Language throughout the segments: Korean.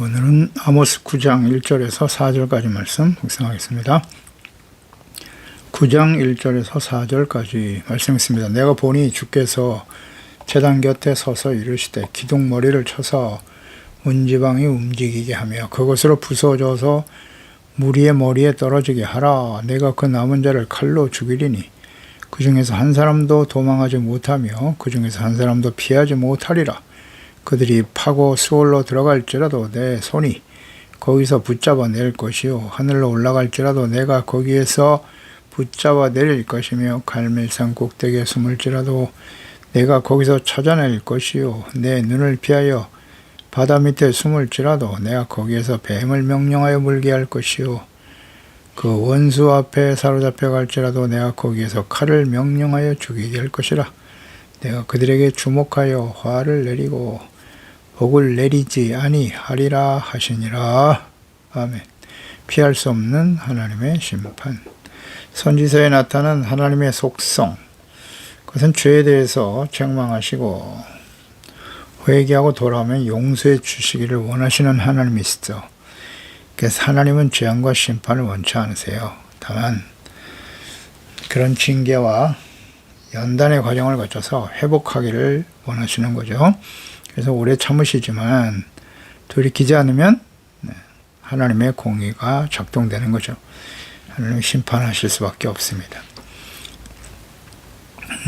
오늘은 아모스 9장 1절에서 4절까지 말씀 묵상하겠습니다. 9장 1절에서 4절까지 말씀했습니다. 내가 보니 주께서 재단 곁에 서서 이르시되 기둥머리를 쳐서 문지방이 움직이게 하며 그것으로 부서져서 무리의 머리에 떨어지게 하라. 내가 그 남은 자를 칼로 죽이리니 그 중에서 한 사람도 도망하지 못하며 그 중에서 한 사람도 피하지 못하리라. 그들이 파고 수월로 들어갈지라도 내 손이 거기서 붙잡아 낼 것이요. 하늘로 올라갈지라도 내가 거기에서 붙잡아 내릴 것이며 갈멜산 꼭대기에 숨을지라도 내가 거기서 찾아낼 것이요. 내 눈을 피하여 바다 밑에 숨을지라도 내가 거기에서 뱀을 명령하여 물게 할 것이요. 그 원수 앞에 사로잡혀 갈지라도 내가 거기에서 칼을 명령하여 죽이게 할 것이라. 내가 그들에게 주목하여 화를 내리고 복을 내리지 아니하리라 하시니라. 아멘. 피할 수 없는 하나님의 심판. 선지서에 나타난 하나님의 속성. 그것은 죄에 대해서 책망하시고 회개하고 돌아오면 용서해 주시기를 원하시는 하나님이시죠. 그래서 하나님은 재앙과 심판을 원치 않으세요. 다만 그런 징계와 연단의 과정을 거쳐서 회복하기를 원하시는 거죠. 그래서 오래 참으시지만 돌이키지 않으면 네, 하나님의 공의가 작동되는 거죠. 하나님 심판하실 수밖에 없습니다.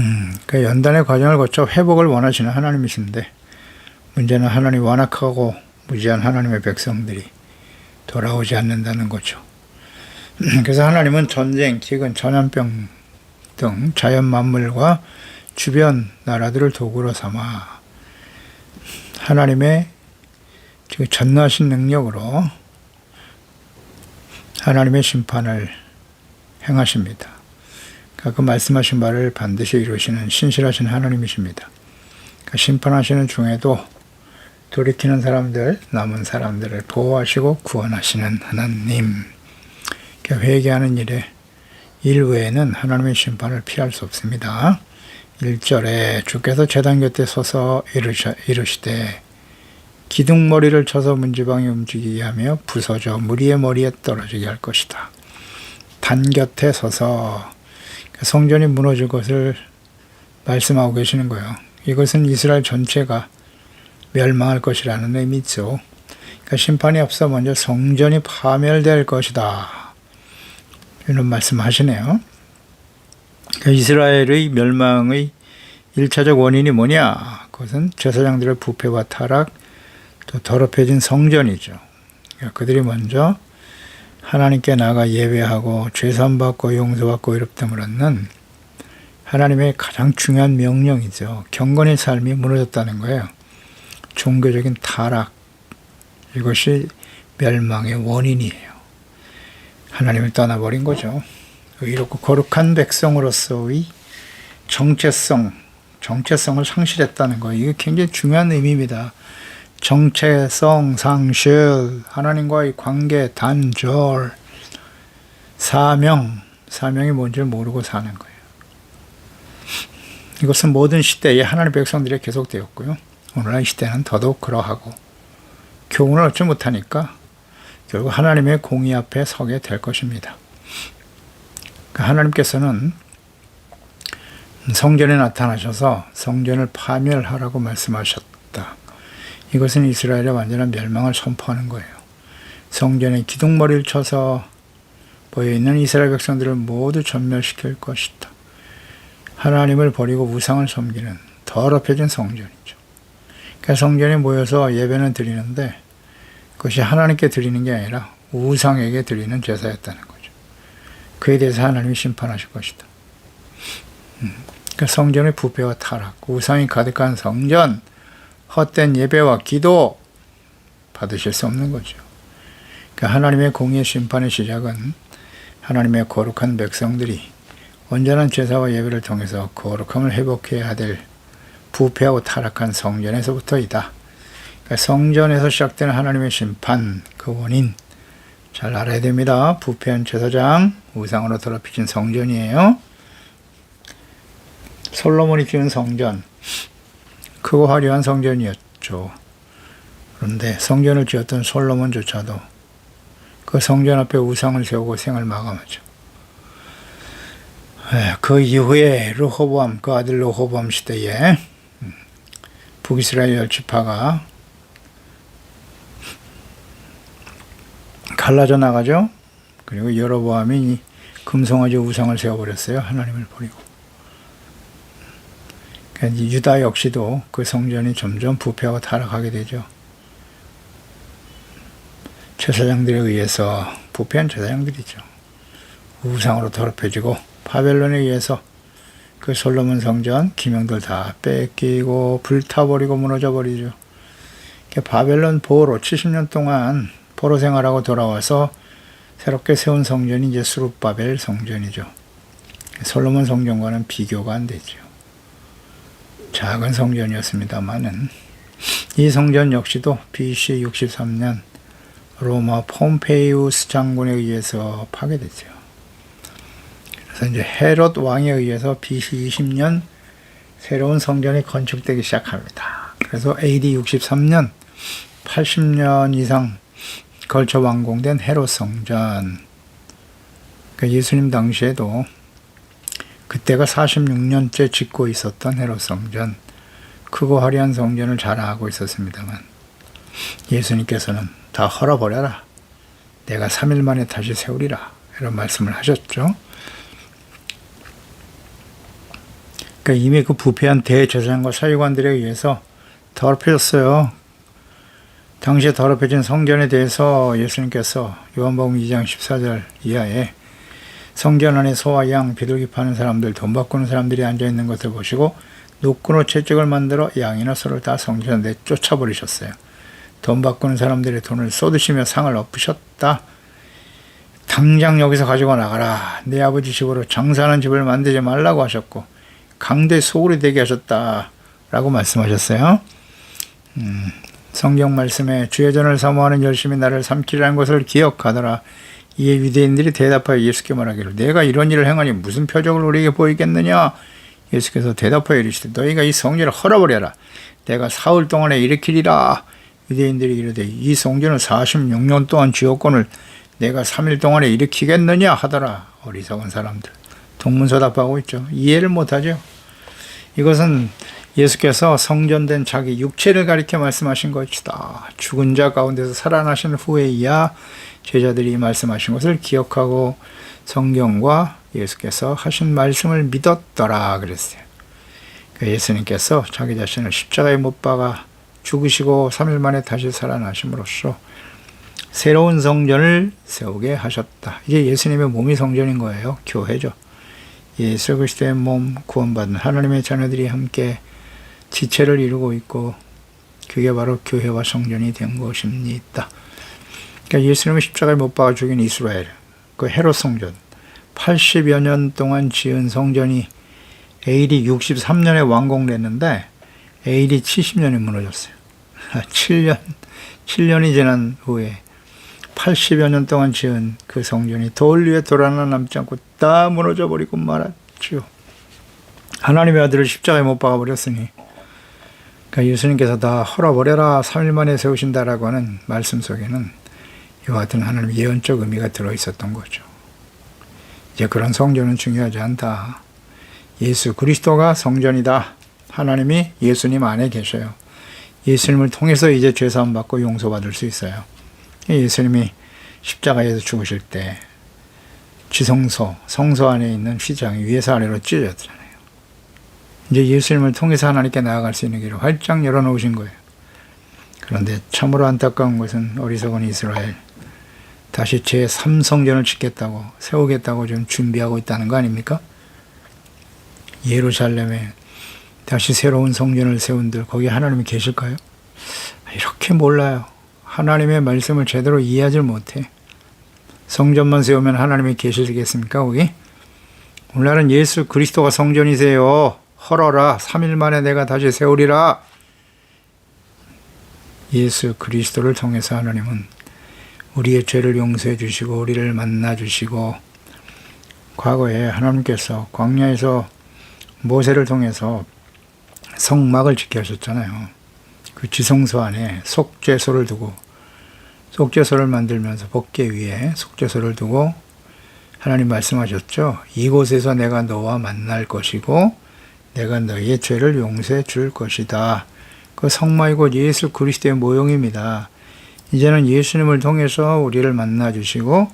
음, 그 연단의 과정을 거쳐 회복을 원하시는 하나님이신데 문제는 하나님 완악하고 무지한 하나님의 백성들이 돌아오지 않는다는 거죠. 그래서 하나님은 전쟁, 기근, 전염병 등 자연 만물과 주변 나라들을 도구로 삼아 하나님의 그 전능하신 능력으로 하나님의 심판을 행하십니다. 그러니까 그 말씀하신 바를 반드시 이루시는 신실하신 하나님이십니다. 그 심판하시는 중에도 돌이키는 사람들, 남은 사람들을 보호하시고 구원하시는 하나님. 그 회개하는 일에 일 외에는 하나님의 심판을 피할 수 없습니다. 1절에 주께서 재단 곁에 서서 이르시, 이르시되 기둥머리를 쳐서 문지방이 움직이게 하며 부서져 무리의 머리에 떨어지게 할 것이다. 단 곁에 서서 성전이 무너질 것을 말씀하고 계시는 거예요. 이것은 이스라엘 전체가 멸망할 것이라는 의미죠. 그러니까 심판이 앞서 먼저 성전이 파멸될 것이다. 이런 말씀하시네요. 이스라엘의 멸망의 일차적 원인이 뭐냐? 그것은 제사장들의 부패와 타락, 또 더럽혀진 성전이죠. 그러니까 그들이 먼저 하나님께 나가 예배하고 죄산받고 용서받고 이롭다을 얻는 하나님의 가장 중요한 명령이죠. 경건의 삶이 무너졌다는 거예요. 종교적인 타락, 이것이 멸망의 원인이에요. 하나님을 떠나버린 거죠. 의롭고 거룩한 백성으로서의 정체성, 정체성을 상실했다는 거 이게 굉장히 중요한 의미입니다. 정체성 상실, 하나님과의 관계 단절, 사명, 사명이 뭔지 모르고 사는 거예요. 이것은 모든 시대에 하나님 백성들이 계속되었고요. 오늘날 시대는 더더욱 그러하고 교훈을 얻지 못하니까 결국 하나님의 공의 앞에 서게 될 것입니다. 그러니까 하나님께서는 성전에 나타나셔서 성전을 파멸하라고 말씀하셨다. 이것은 이스라엘의 완전한 멸망을 선포하는 거예요. 성전에 기둥머리를 쳐서 보여있는 이스라엘 백성들을 모두 전멸시킬 것이다. 하나님을 버리고 우상을 섬기는 더럽혀진 성전이죠. 그러니까 성전에 모여서 예배는 드리는데 그것이 하나님께 드리는 게 아니라 우상에게 드리는 제사였다는 거죠. 그에 대해서 하나님이 심판하실 것이다. 음, 그러니까 성전의 부패와 타락, 우상이 가득한 성전, 헛된 예배와 기도 받으실 수 없는 거죠. 그러니까 하나님의 공의 심판의 시작은 하나님의 거룩한 백성들이 온전한 제사와 예배를 통해서 거룩함을 회복해야 될 부패하고 타락한 성전에서부터이다. 그러니까 성전에서 시작되는 하나님의 심판, 그 원인 잘 알아야 됩니다. 부패한 제사장, 우상으로 더럽혀진 성전이에요. 솔로몬이 지은 성전, 크고 화려한 성전이었죠. 그런데 성전을 지었던 솔로몬조차도 그 성전 앞에 우상을 세우고 생을 마감하죠. 에, 그 이후에 르호보암 그 아들 르호보암 시대에 음, 북이스라엘 열지파가 갈라져 나가죠. 그리고 여로보암이 금송아지 우상을 세워버렸어요. 하나님을 버리고. 그러니까 이 유다 역시도 그 성전이 점점 부패하고 타락하게 되죠. 제사장들에 의해서 부패한 제사장들이죠. 우상으로 더럽혀지고 바벨론에 의해서 그 솔로몬 성전 기명들 다 뺏기고 불타버리고 무너져 버리죠. 그러니까 바벨론 보호로 70년 동안 포로 생활하고 돌아와서 새롭게 세운 성전이 이제 수룹바벨 성전이죠. 솔로몬 성전과는 비교가 안 되죠. 작은 성전이었습니다만은 이 성전 역시도 BC 63년 로마 폼페이우스 장군에 의해서 파괴됐죠. 그래서 이제 헤롯 왕에 의해서 BC 20년 새로운 성전이 건축되기 시작합니다. 그래서 AD 63년 80년 이상 걸쳐 완공된 헤롯 성전. 그 예수님 당시에도 그때가 46년째 짓고 있었던 헤롯 성전, 크고 화려한 성전을 자랑하고 있었습니다만 예수님께서는 다 헐어버려라. 내가 3일 만에 다시 세우리라. 이런 말씀을 하셨죠. 그러니까 이미 그 부패한 대제사장과 사유관들에 의해서 더럽혀졌어요. 당시에 더럽혀진 성전에 대해서 예수님께서 요한복음 2장 14절 이하에 성전 안에 소와 양, 비둘기 파는 사람들, 돈 바꾸는 사람들이 앉아 있는 것을 보시고 노끈으로 채찍을 만들어 양이나 소를 다 성전 내 쫓아버리셨어요. 돈 바꾸는 사람들의 돈을 쏟으시며 상을 엎으셨다. 당장 여기서 가지고 나가라. 내 아버지 집으로 장사하는 집을 만들지 말라고 하셨고 강대 소굴이 되게 하셨다. 라고 말씀하셨어요. 음, 성경 말씀에 주의 전을 사모하는 열심히 나를 삼키라는 것을 기억하더라. 이에 유대인들이 대답하여 예수께 말하기를 내가 이런 일을 행하니 무슨 표적을 우리에게 보이겠느냐? 예수께서 대답하여 이르시되 너희가 이 성전을 헐어버려라. 내가 사흘 동안에 일으키리라. 유대인들이 이르되 이 성전을 46년 동안 지었건을 내가 3일 동안에 일으키겠느냐 하더라. 어리석은 사람들. 동문서답하고 있죠. 이해를 못하죠. 이것은 예수께서 성전된 자기 육체를 가리켜 말씀하신 것이다. 죽은 자 가운데서 살아나신 후에야 제자들이 말씀하신 것을 기억하고 성경과 예수께서 하신 말씀을 믿었더라 그랬어요. 그 예수님께서 자기 자신을 십자가에 못 박아 죽으시고 3일 만에 다시 살아나심으로써 새로운 성전을 세우게 하셨다. 이게 예수님의 몸이 성전인 거예요. 교회죠. 예수 그리스도의 몸 구원받은 하나님의 자녀들이 함께 지체를 이루고 있고 그게 바로 교회와 성전이 된 것입니다. 그러니까 예수님을 십자가에 못 박아 죽인 이스라엘, 그 헤롯 성전, 80여 년 동안 지은 성전이 AD 63년에 완공됐는데 AD 70년에 무너졌어요. 7년, 7년이 지난 후에 80여 년 동안 지은 그 성전이 돌 위에 돌 하나 남지 않고 다 무너져 버리고 말았죠. 하나님의 아들을 십자가에 못 박아 버렸으니 그러니까 예수님께서 다 헐어버려라 3일 만에 세우신다라고 하는 말씀 속에는 이와 같은 하나님 예언적 의미가 들어 있었던 거죠. 이제 그런 성전은 중요하지 않다. 예수 그리스도가 성전이다. 하나님이 예수님 안에 계셔요. 예수님을 통해서 이제 죄사함 받고 용서받을 수 있어요. 예수님이 십자가에서 죽으실 때 지성소, 성소 안에 있는 휘장이 위에서 아래로 찢어졌잖아요. 이제 예수님을 통해서 하나님께 나아갈 수 있는 길을 활짝 열어놓으신 거예요. 그런데 참으로 안타까운 것은 어리석은 이스라엘. 다시 제 3성전을 짓겠다고, 세우겠다고 지금 준비하고 있다는 거 아닙니까? 예루살렘에 다시 새로운 성전을 세운들 거기 하나님이 계실까요? 이렇게 몰라요. 하나님의 말씀을 제대로 이해하지 못해. 성전만 세우면 하나님이 계시겠습니까, 거기? 오늘날은 예수 그리스도가 성전이세요. 헐어라. 3일 만에 내가 다시 세우리라. 예수 그리스도를 통해서 하나님은 우리의 죄를 용서해 주시고 우리를 만나 주시고 과거에 하나님께서 광야에서 모세를 통해서 성막을 지켜 하셨잖아요. 그 지성소 안에 속죄소를 두고 속죄소를 만들면서 법계 위에 속죄소를 두고 하나님 말씀하셨죠. 이곳에서 내가 너와 만날 것이고 내가 너희의 죄를 용서해 줄 것이다. 그 성마이 곧 예수 그리스도의 모형입니다. 이제는 예수님을 통해서 우리를 만나 주시고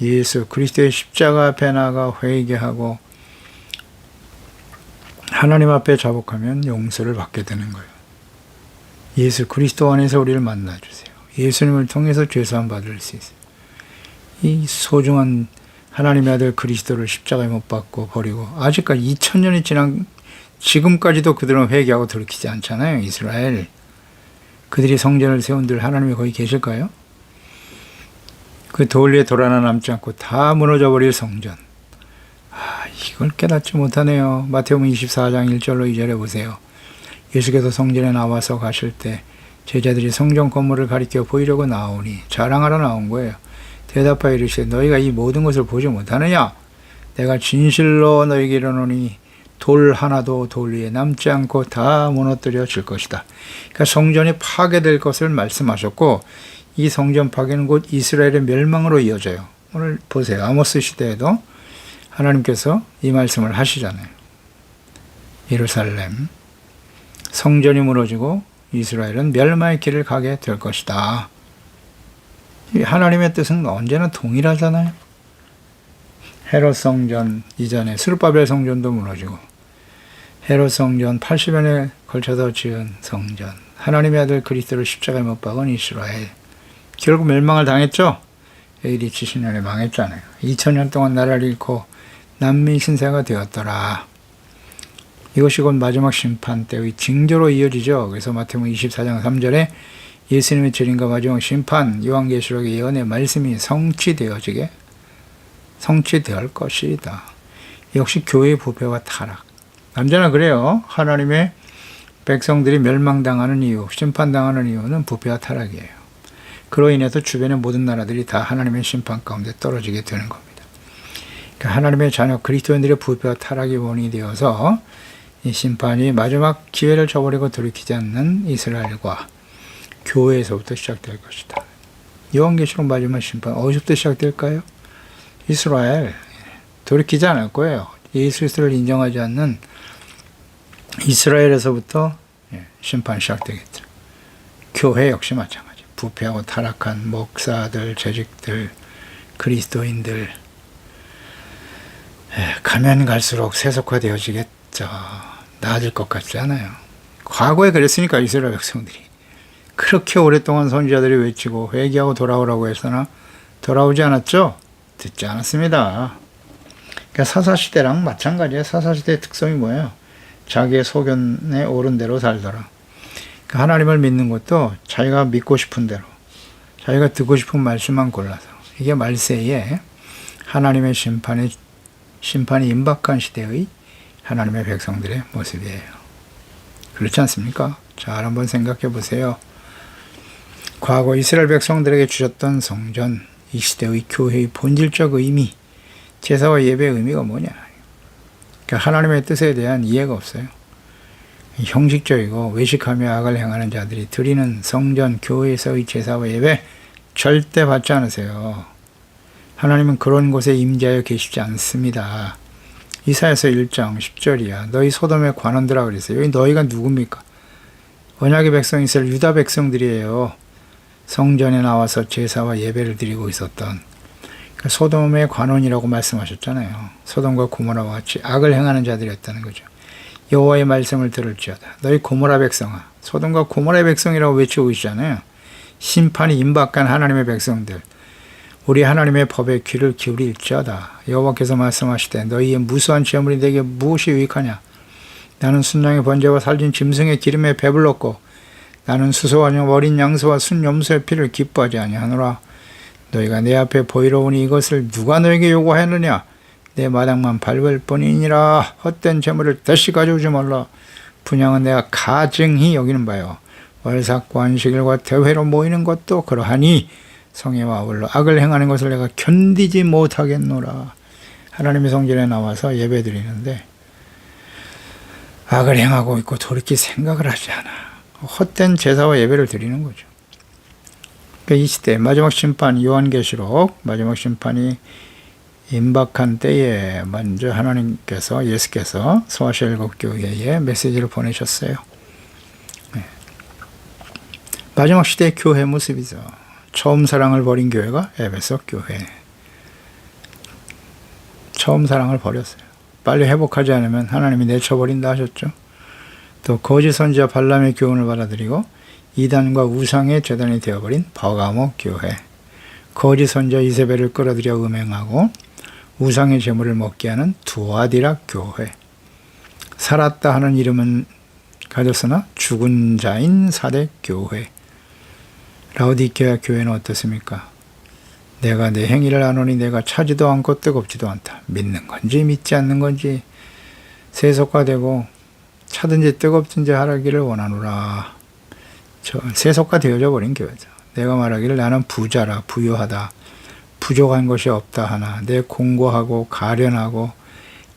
예수 그리스도의 십자가 앞에 나가 회개하고 하나님 앞에 자복하면 용서를 받게 되는 거예요. 예수 그리스도 안에서 우리를 만나 주세요. 예수님을 통해서 죄사함 받을 수 있어요. 이 소중한 하나님의 아들 그리스도를 십자가에 못 박고 버리고 아직까지 2000년이 지난 지금까지도 그들은 회개하고 돌이키지 않잖아요. 이스라엘. 그들이 성전을 세운들 하나님이 거기 계실까요? 그 돌 위에 돌 하나 남지 않고 다 무너져 버릴 성전. 아, 이걸 깨닫지 못하네요. 마태복음 24장 1절로 2절에 보세요. 예수께서 성전에 나와서 가실 때 제자들이 성전 건물을 가리켜 보이려고 나오니 자랑하러 나온 거예요. 대답하여 이르시되 너희가 이 모든 것을 보지 못하느냐? 내가 진실로 너희에게 이르노니 돌 하나도 돌 위에 남지 않고 다 무너뜨려 질 것이다. 그러니까 성전이 파괴될 것을 말씀하셨고 이 성전 파괴는 곧 이스라엘의 멸망으로 이어져요. 오늘 보세요. 아모스 시대에도 하나님께서 이 말씀을 하시잖아요. 예루살렘 성전이 무너지고 이스라엘은 멸망의 길을 가게 될 것이다. 이 하나님의 뜻은 언제나 동일하잖아요. 헤롯 성전 이전에 스룹바벨 성전도 무너지고 헤롯 성전 80년에 걸쳐서 지은 성전 하나님의 아들 그리스도를 십자가에 못 박은 이스라엘 결국 멸망을 당했죠. AD 70년에 망했잖아요. 2000년 동안 나라를 잃고 난민 신세가 되었더라. 이것이 곧 마지막 심판 때의 징조로 이어지죠. 그래서 마태복음 24장 3절에 예수님의 재림과 마지막 심판 요한계시록의 예언의 말씀이 성취되어지게 성취될 것이다. 역시 교회의 부패와 타락. 언제나 그래요. 하나님의 백성들이 멸망당하는 이유, 심판당하는 이유는 부패와 타락이에요. 그로 인해서 주변의 모든 나라들이 다 하나님의 심판 가운데 떨어지게 되는 겁니다. 그러니까 하나님의 자녀 그리스도인들의 부패와 타락이 원인이 되어서 이 심판이 마지막 기회를 저버리고 돌이키지 않는 이스라엘과 교회에서부터 시작될 것이다. 요한계시록 마지막 심판 어디서부터 시작될까요? 이스라엘 돌이키지 않을 거예요. 예수 그리스도를 인정하지 않는 이스라엘에서부터 예, 심판 시작되겠죠. 교회 역시 마찬가지. 부패하고 타락한 목사들, 재직들, 그리스도인들 예, 가면 갈수록 세속화되어지겠죠. 나아질 것 같지 않아요. 과거에 그랬으니까 이스라엘 백성들이 그렇게 오랫동안 선지자들이 외치고 회개하고 돌아오라고 했으나 돌아오지 않았죠. 듣지 않았습니다. 그러니까 사사시대랑 마찬가지예요. 사사시대의 특성이 뭐예요? 자기의 소견에 옳은 대로 살더라. 그러니까 하나님을 믿는 것도 자기가 믿고 싶은 대로, 자기가 듣고 싶은 말씀만 골라서 이게 말세에 하나님의 심판이 심판이 임박한 시대의 하나님의 백성들의 모습이에요. 그렇지 않습니까? 잘 한번 생각해 보세요. 과거 이스라엘 백성들에게 주셨던 성전, 이 시대의 교회의 본질적 의미, 제사와 예배의 의미가 뭐냐? 그러니까 하나님의 뜻에 대한 이해가 없어요. 형식적이고 외식하며 악을 행하는 자들이 드리는 성전, 교회에서의 제사와 예배 절대 받지 않으세요. 하나님은 그런 곳에 임재하여 계시지 않습니다. 이사야서 1장 10절이야. 너희 소돔의 관원들아 그랬어요. 여기 너희가 누굽니까? 언약의 백성 이스라엘 유다 백성들이에요. 성전에 나와서 제사와 예배를 드리고 있었던 소돔의 관원이라고 말씀하셨잖아요. 소돔과 고모라와 같이 악을 행하는 자들이었다는 거죠. 여호와의 말씀을 들을지어다. 너희 고모라 백성아, 소돔과 고모라의 백성이라고 외치고 있잖아요. 심판이 임박한 하나님의 백성들, 우리 하나님의 법에 귀를 기울일지어다. 여호와께서 말씀하시되 너희의 무수한 재물이 내게 무엇이 유익하냐? 나는 순양의 번제와 살진 짐승의 기름에 배불렀고 나는 수소와 어린 양소와 순 염소의 피를 기뻐하지 아니하노라. 너희가 내 앞에 보이러 오니 이것을 누가 너에게 요구하느냐? 내 마당만 밟을 뿐이니라. 헛된 재물을 다시 가져오지 말라. 분양은 내가 가증히 여기는 바요. 월삭과 안식일과 대회로 모이는 것도 그러하니 성애와 아울러 악을 행하는 것을 내가 견디지 못하겠노라. 하나님의 성전에 나와서 예배 드리는데 악을 행하고 있고 돌이킬 생각을 하지 않아. 헛된 제사와 예배를 드리는 거죠. 그러니까 이 시대 마지막 심판 요한계시록 마지막 심판이 임박한 때에 먼저 하나님께서 예수께서 소아시아 일곱 교회에 메시지를 보내셨어요. 네. 마지막 시대의 교회 모습이죠. 처음 사랑을 버린 교회가 에베소 교회. 처음 사랑을 버렸어요. 빨리 회복하지 않으면 하나님이 내쳐버린다 하셨죠. 또 거짓 선지자 발람의 교훈을 받아들이고 이단과 우상의 재단이 되어버린 버가모 교회. 거짓 선지자 이세벨을 끌어들여 음행하고 우상의 재물을 먹게 하는 두아디라 교회. 살았다 하는 이름은 가졌으나 죽은 자인 사대 교회. 라우디케아 교회는 어떻습니까? 내가 내 행위를 아노니 내가 차지도 않고 뜨겁지도 않다. 믿는 건지 믿지 않는 건지 세속화되고 차든지 뜨겁든지 하라기를 원하노라. 저 세속화 되어져 버린 교회죠. 내가 말하기를 나는 부자라 부유하다. 부족한 것이 없다 하나 내 공고하고 가련하고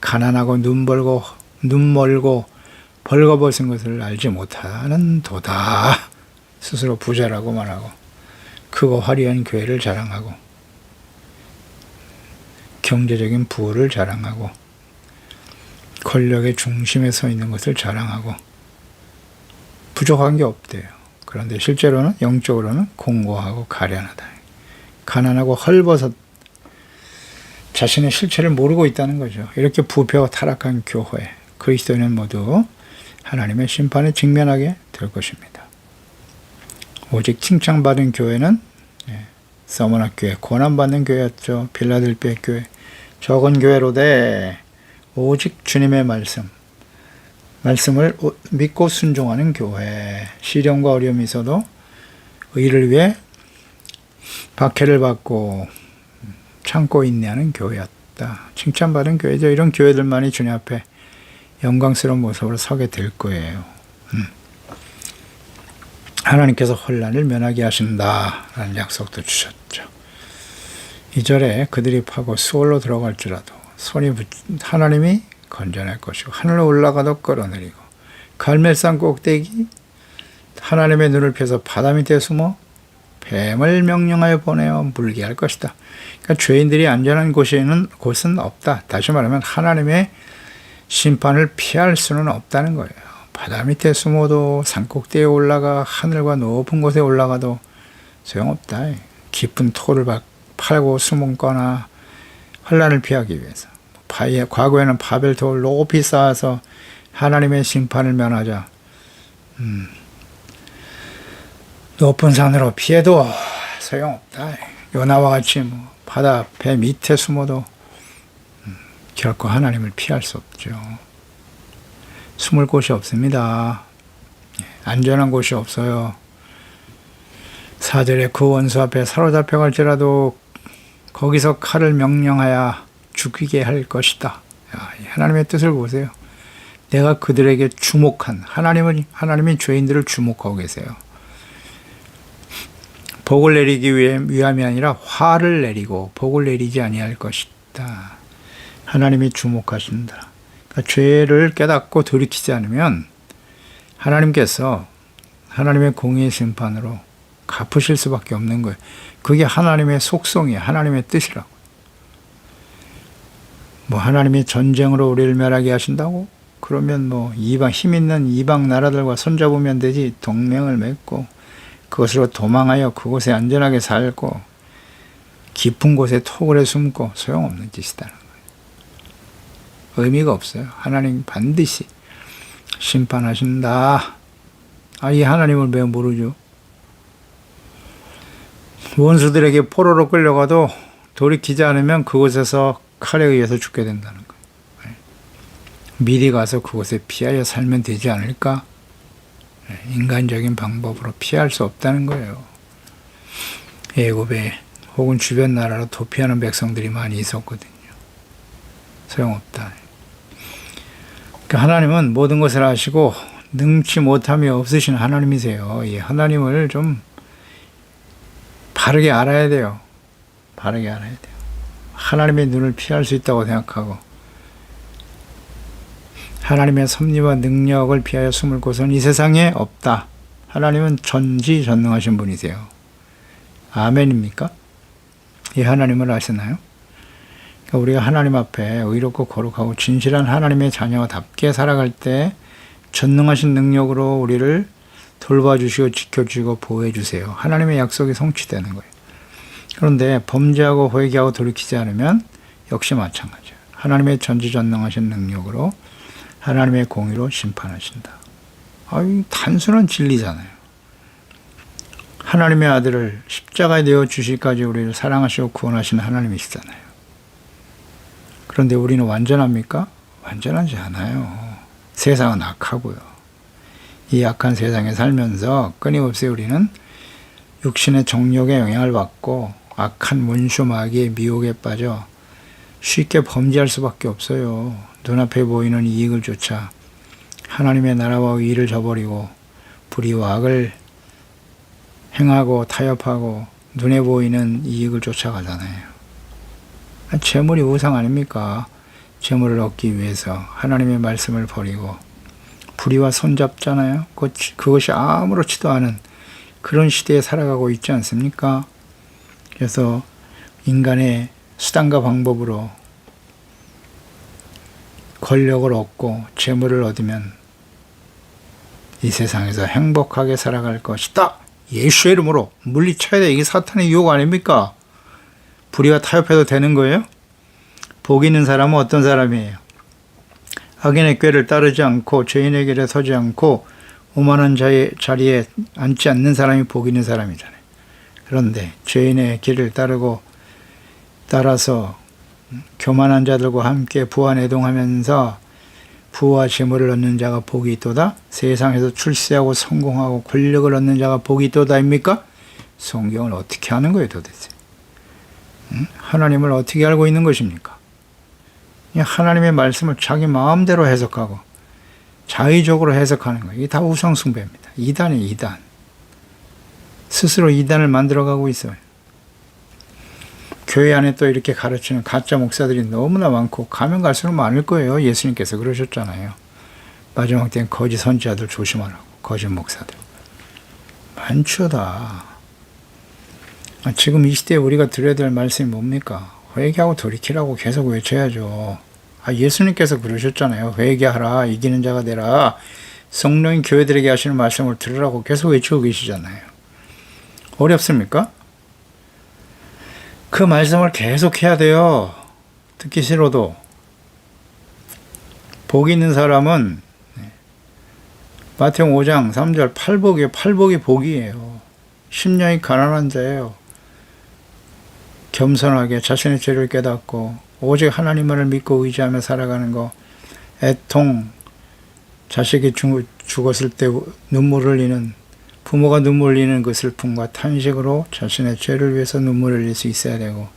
가난하고 눈 벌고 눈 멀고 벌거벗은 것을 알지 못하는 도다. 스스로 부자라고 말하고 크고 화려한 교회를 자랑하고 경제적인 부를 자랑하고 권력의 중심에 서 있는 것을 자랑하고 부족한 게 없대요. 그런데 실제로는 영적으로는 공고하고 가련하다. 가난하고 헐벗어 자신의 실체를 모르고 있다는 거죠. 이렇게 부패와 타락한 교회, 그리스도인은 모두 하나님의 심판에 직면하게 될 것입니다. 오직 칭찬받은 교회는 예, 서머나 교회, 고난받는 교회였죠. 빌라델피아 교회, 적은 교회로되 오직 주님의 말씀, 말씀을 믿고 순종하는 교회, 시련과 어려움이 있어도 의를 위해 박해를 받고 참고 인내하는 교회였다. 칭찬받은 교회죠. 이런 교회들만이 주님 앞에 영광스러운 모습으로 서게 될 거예요. 음. 하나님께서 혼란을 면하게 하신다라는 약속도 주셨죠. 이절에 그들이 파고 수월로 들어갈지라도 손이 붙, 하나님이 건져낼 것이고 하늘로 올라가도 끌어내리고 갈멜산 꼭대기 하나님의 눈을 펴서 바다 밑에 숨어 뱀을 명령하여 보내어 물게 할 것이다. 그러니까 죄인들이 안전한 곳에는 곳은 없다. 다시 말하면 하나님의 심판을 피할 수는 없다는 거예요. 바다 밑에 숨어도 산 꼭대기에 올라가 하늘과 높은 곳에 올라가도 소용없다. 깊은 토를 팔고 숨거나 환란을 피하기 위해서. 과거에는 바벨토를 높이 쌓아서 하나님의 심판을 면하자. 음, 높은 산으로 피해도 소용없다. 요나와 같이 뭐 바다 배 밑에 숨어도 음, 결코 하나님을 피할 수 없죠. 숨을 곳이 없습니다. 예, 안전한 곳이 없어요. 사절의 그 원수 앞에 사로잡혀 갈지라도 거기서 칼을 명령하여 죽이게 할 것이다. 하나님의 뜻을 보세요. 내가 그들에게 주목한 하나님은 하나님이 죄인들을 주목하고 계세요. 복을 내리기 위해 위함이 아니라 화를 내리고 복을 내리지 아니할 것이다. 하나님이 주목하신다. 그러니까 죄를 깨닫고 돌이키지 않으면 하나님께서 하나님의 공의 심판으로 갚으실 수밖에 없는 거예요. 그게 하나님의 속성이에요. 하나님의 뜻이라고. 뭐 하나님이 전쟁으로 우리를 멸하게 하신다고? 그러면 뭐 이방 힘 있는 이방 나라들과 손잡으면 되지 동맹을 맺고 그것으로 도망하여 그곳에 안전하게 살고 깊은 곳에 토굴에 숨고 소용없는 짓이다는 거예요. 의미가 없어요. 하나님 반드시 심판하신다. 아, 이 하나님을 왜 모르죠? 원수들에게 포로로 끌려가도 돌이키지 않으면 그곳에서 칼에 의해서 죽게 된다는 거예요. 미리 가서 그곳에 피하여 살면 되지 않을까? 네, 인간적인 방법으로 피할 수 없다는 거예요. 애굽에 혹은 주변 나라로 도피하는 백성들이 많이 있었거든요. 소용없다. 그러니까 하나님은 모든 것을 아시고 능치 못함이 없으신 하나님이세요. 이 하나님을 좀 바르게 알아야 돼요. 바르게 알아야 돼요. 하나님의 눈을 피할 수 있다고 생각하고 하나님의 섭리와 능력을 피하여 숨을 곳은 이 세상에 없다. 하나님은 전지전능하신 분이세요. 아멘입니까? 이 하나님을 아시나요? 그러니까 우리가 하나님 앞에 의롭고 거룩하고 진실한 하나님의 자녀답게 살아갈 때 전능하신 능력으로 우리를 돌봐주시고 지켜주시고 보호해주세요. 하나님의 약속이 성취되는 거예요. 그런데 범죄하고 회개하고 돌이키지 않으면 역시 마찬가지예요. 하나님의 전지전능하신 능력으로 하나님의 공의로 심판하신다. 아이 단순한 진리잖아요. 하나님의 아들을 십자가에 내어 주실까지 우리를 사랑하시고 구원하시는 하나님이시잖아요. 그런데 우리는 완전합니까? 완전하지 않아요. 세상은 악하고요. 이 악한 세상에 살면서 끊임없이 우리는 육신의 정욕에 영향을 받고 악한 문수 마귀의 미혹에 빠져 쉽게 범죄할 수밖에 없어요. 눈앞에 보이는 이익을 쫓아 하나님의 나라와 의를 저버리고 불의와 악을 행하고 타협하고 눈에 보이는 이익을 쫓아가잖아요. 재물이 우상 아닙니까? 재물을 얻기 위해서 하나님의 말씀을 버리고 불의와 손잡잖아요. 그것이 아무렇지도 않은 그런 시대에 살아가고 있지 않습니까? 그래서 인간의 수단과 방법으로 권력을 얻고 재물을 얻으면 이 세상에서 행복하게 살아갈 것이다. 예수의 이름으로 물리쳐야 돼. 이게 사탄의 유혹 아닙니까? 불의와 타협해도 되는 거예요? 복 있는 사람은 어떤 사람이에요? 악인의 꾀를 따르지 않고 죄인의 길에 서지 않고 오만한 자의 자리에 앉지 않는 사람이 복 있는 사람이잖아요. 그런데 죄인의 길을 따르고 따라서 교만한 자들과 함께 부안해동하면서 부와 재물을 얻는 자가 복이 있도다. 세상에서 출세하고 성공하고 권력을 얻는 자가 복이 있도다입니까? 성경을 어떻게 하는 거예요, 도대체? 응? 하나님을 어떻게 알고 있는 것입니까? 하나님의 말씀을 자기 마음대로 해석하고 자의적으로 해석하는 거예요. 이게 다 우상숭배입니다. 이단이 이단. 스스로 이단을 만들어가고 있어요. 교회 안에 또 이렇게 가르치는 가짜 목사들이 너무나 많고 가면 갈수록 많을 거예요. 예수님께서 그러셨잖아요. 마지막 때는 거짓 선지자들 조심하라고. 거짓 목사들. 많죠다. 아, 지금 이 시대에 우리가 들어야 될 말씀이 뭡니까? 회개하고 돌이키라고 계속 외쳐야죠. 아, 예수님께서 그러셨잖아요. 회개하라, 이기는 자가 되라. 성령인 교회들에게 하시는 말씀을 들으라고 계속 외치고 계시잖아요. 어렵습니까? 그 말씀을 계속 해야 돼요. 듣기 싫어도. 복 있는 사람은 마태용 5장 3절 팔복이에요. 팔복이 복이에요. 심령이 가난한 자예요. 겸손하게 자신의 죄를 깨닫고 오직 하나님만을 믿고 의지하며 살아가는 거 애통 자식이 죽 었을 때 눈물을 흘리는 부모가 눈물 흘리는 그 슬픔과 탄식으로 자신의 죄를 위해서 눈물을 흘릴 수 있어야 되고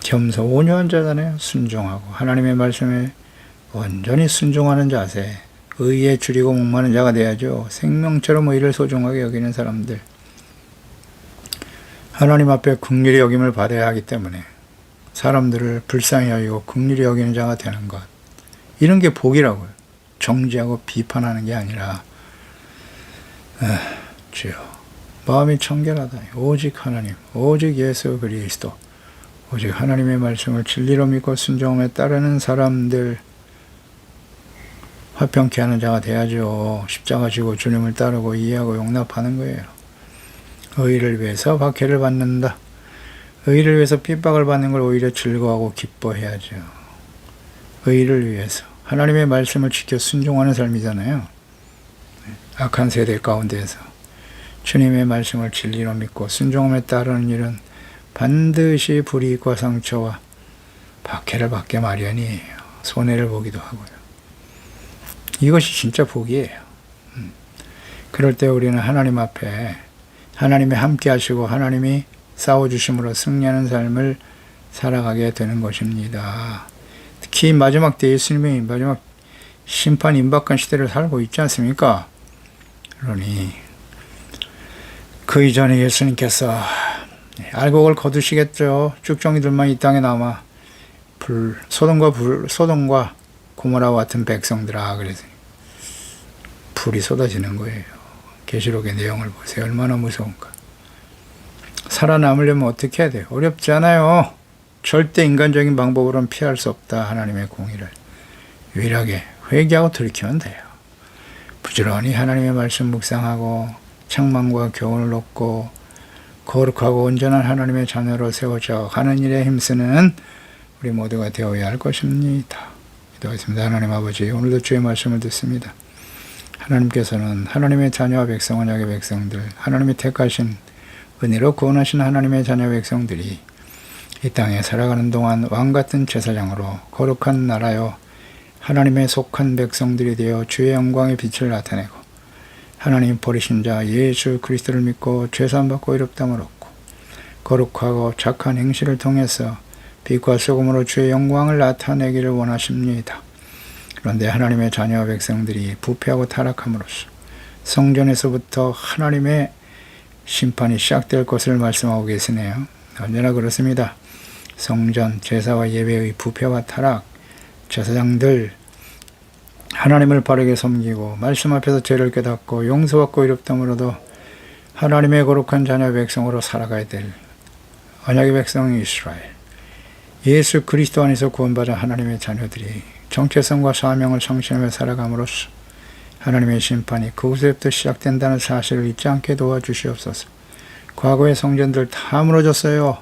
겸손 온유한 자잖아요. 순종하고 하나님의 말씀에 온전히 순종하는 자세 의에 줄이고 목마는 자가 돼야죠. 생명처럼 의를 소중하게 여기는 사람들 하나님 앞에 극률이 여김을 받아야 하기 때문에 사람들을 불쌍히 여기고 극률이 여기는 자가 되는 것 이런 게 복이라고요. 정지하고 비판하는 게 아니라 아, 주여 마음이 청결하다. 오직 하나님, 오직 예수 그리스도, 오직 하나님의 말씀을 진리로 믿고 순종에 따르는 사람들 화평케 하는 자가 돼야죠. 십자가 지고 주님을 따르고 이해하고 용납하는 거예요. 의를 위해서 박해를 받는다. 의를 위해서 핍박을 받는 걸 오히려 즐거워하고 기뻐해야죠. 의를 위해서 하나님의 말씀을 지켜 순종하는 삶이잖아요. 악한 세대 가운데에서 주님의 말씀을 진리로 믿고 순종함에 따르는 일은 반드시 불이익과 상처와 박해를 받게 마련이에요. 손해를 보기도 하고요. 이것이 진짜 복이에요. 음. 그럴 때 우리는 하나님 앞에 하나님이 함께 하시고 하나님이 싸워주심으로 승리하는 삶을 살아가게 되는 것입니다. 특히 마지막 때 예수님이 마지막 심판 임박한 시대를 살고 있지 않습니까? 그러니 그 이전에 예수님께서 알곡을 거두시겠죠. 쭉정이들만 이 땅에 남아 불 소돔과 불 소돔과 고모라와 같은 백성들아 그래서 불이 쏟아지는 거예요. 계시록의 내용을 보세요. 얼마나 무서운가. 살아남으려면 어떻게 해야 돼요? 어렵지 않아요. 절대 인간적인 방법으로는 피할 수 없다. 하나님의 공의를. 유일하게 회개하고 돌이키면 돼요. 부지런히 하나님의 말씀 묵상하고 책망과 교훈을 얻고 거룩하고 온전한 하나님의 자녀로 세워져 가는 일에 힘쓰는 우리 모두가 되어야 할 것입니다. 기도하겠습니다. 하나님 아버지 오늘도 주의 말씀을 듣습니다. 하나님께서는 하나님의 자녀와 백성 언약의 백성들 하나님이 택하신 은혜로 구원하신 하나님의 자녀 백성들이 이 땅에 살아가는 동안 왕 같은 제사장으로 거룩한 나라요 하나님의 속한 백성들이 되어 주의 영광의 빛을 나타내고 하나님 버리신 자 예수 그리스도를 믿고 죄산 받고 이롭담을 얻고 거룩하고 착한 행실을 통해서 빛과 소금으로 주의 영광을 나타내기를 원하십니다. 그런데 하나님의 자녀와 백성들이 부패하고 타락함으로써 성전에서부터 하나님의 심판이 시작될 것을 말씀하고 계시네요. 언제나 그렇습니다. 성전, 제사와 예배의 부패와 타락, 제사장들 하나님을 바르게 섬기고 말씀 앞에서 죄를 깨닫고 용서받고 이롭담으로도 하나님의 거룩한 자녀 백성으로 살아가야 될 언약의 백성 이스라엘 예수 그리스도 안에서 구원받은 하나님의 자녀들이 정체성과 사명을 성실하며 살아감으로써 하나님의 심판이 그곳에부터 시작된다는 사실을 잊지 않게 도와주시옵소서. 과거의 성전들 다 무너졌어요.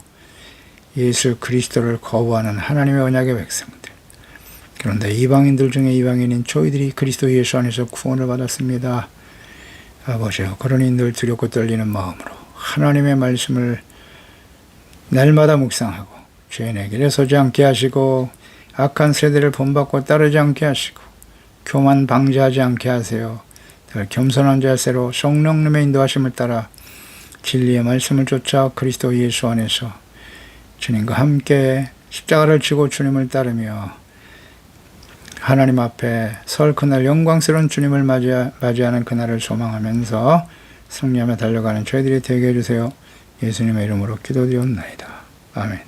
예수 그리스도를 거부하는 하나님의 언약의 백성들. 그런데 이방인들 중에 이방인인 저희들이 그리스도 예수 안에서 구원을 받았습니다. 아버지여, 그런 이들 두렵고 떨리는 마음으로 하나님의 말씀을 날마다 묵상하고 죄인의 길에 서지 않게 하시고 악한 세대를 본받고 따르지 않게 하시고 교만 방지하지 않게 하세요. 늘 겸손한 자세로 성령님의 인도하심을 따라 진리의 말씀을 쫓아 그리스도 예수 안에서 주님과 함께 십자가를 지고 주님을 따르며 하나님 앞에 설 그날 영광스러운 주님을 맞이하, 맞이하는 그날을 소망하면서 승리하며 달려가는 저희들이 되게 해주세요. 예수님의 이름으로 기도드렸나이다. 아멘.